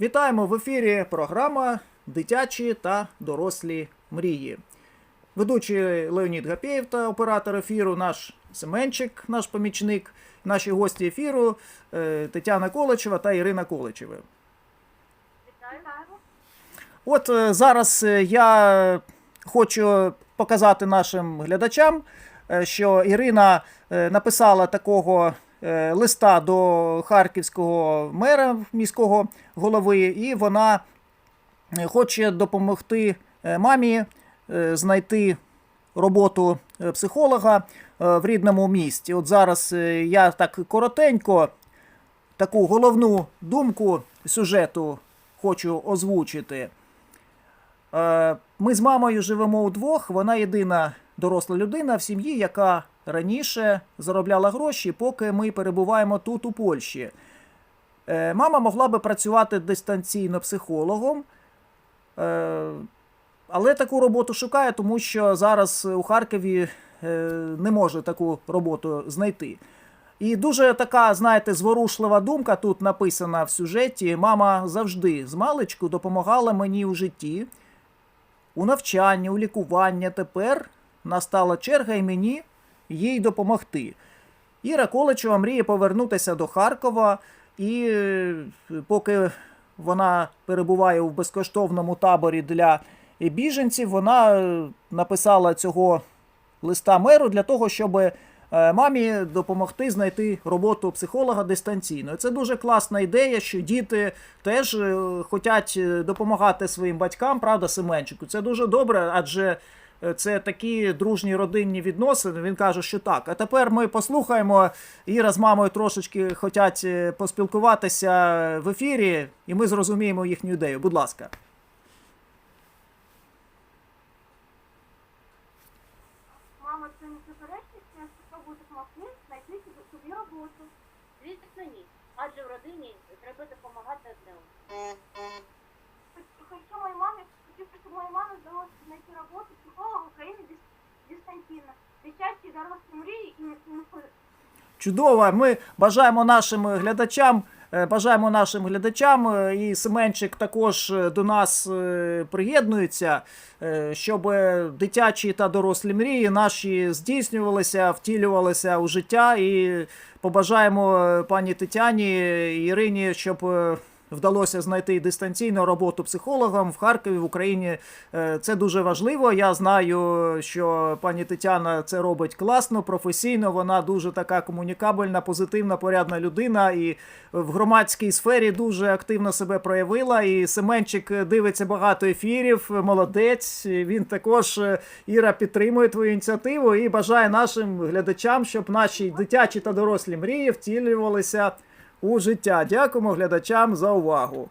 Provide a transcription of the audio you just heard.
Вітаємо в ефірі програма Дитячі та дорослі мрії. Ведучий Леонід Гапєєв та оператор ефіру, наш Семенчик, наш помічник, наші гості ефіру е, Тетяна Количева та Ірина Количева. От е, зараз е, я хочу показати нашим глядачам, що Ірина написала такого листа до харківського мера міського голови, і вона е, хоче допомогти е, мамі е, знайти роботу е, психолога е, в рідному місті. От зараз е, я так коротенько таку головну думку сюжету хочу озвучити. Е, Ми з мамою живемо удвох. Вона єдина доросла людина в сім'ї, яка раніше заробляла гроші, поки ми перебуваємо тут, у Польщі. Е, Мама могла би працювати дистанційно психологом, е, але таку роботу шукає, тому що зараз у Харкові е, не може таку роботу знайти. І дуже така, знаєте, зворушлива думка тут написана в сюжеті. Мама завжди з маличку допомагала мені у житті, у навчанні, у лікуванні. Тепер настала черга і мені їй допомогти. Іра Количева мріє повернутися до Харкова, і е, поки вона перебуває в безкоштовному таборі для біженців, вона е, написала цього листа меру для того, щоб е, мамі допомогти знайти роботу психолога дистанційно. Це дуже класна ідея, що діти теж хочуть допомагати своїм батькам, правда, Семенчику. Це дуже добре, адже це такі дружні родинні відносини. Він каже, що так. А тепер ми послухаємо. Іра з мамою трошечки хочуть е, поспілкуватися в ефірі, і ми зрозуміємо їхню ідею. Будь ласка. Мама, це не заперечність, я спробую допомогти знайти собі, роботу. Звісно, ні. Адже в родині треба допомагати одне одному. Хочу моїй мамі, хотів, щоб моїй мамі вдалося знайти роботу психолога в Україні дис- Чудово. Ми бажаємо нашим глядачам. е, Бажаємо нашим глядачам, е, і Семенчик також е, до нас приєднується, щоб дитячі та дорослі мрії наші здійснювалися, втілювалися у життя. І побажаємо пані Тетяні Ірині, щоб вдалося знайти дистанційну роботу психологом в Харкові, в Україні. Е, Це дуже важливо. Я знаю, що пані Тетяна це робить класно, професійно. Вона дуже така комунікабельна, позитивна, порядна людина і в громадській сфері дуже активно себе проявила. І Семенчик дивиться багато ефірів. Молодець. Він також е, Іра підтримує твою ініціативу і бажає нашим глядачам, щоб наші дитячі та дорослі мрії втілювалися у життя. Дякуємо глядачам за увагу.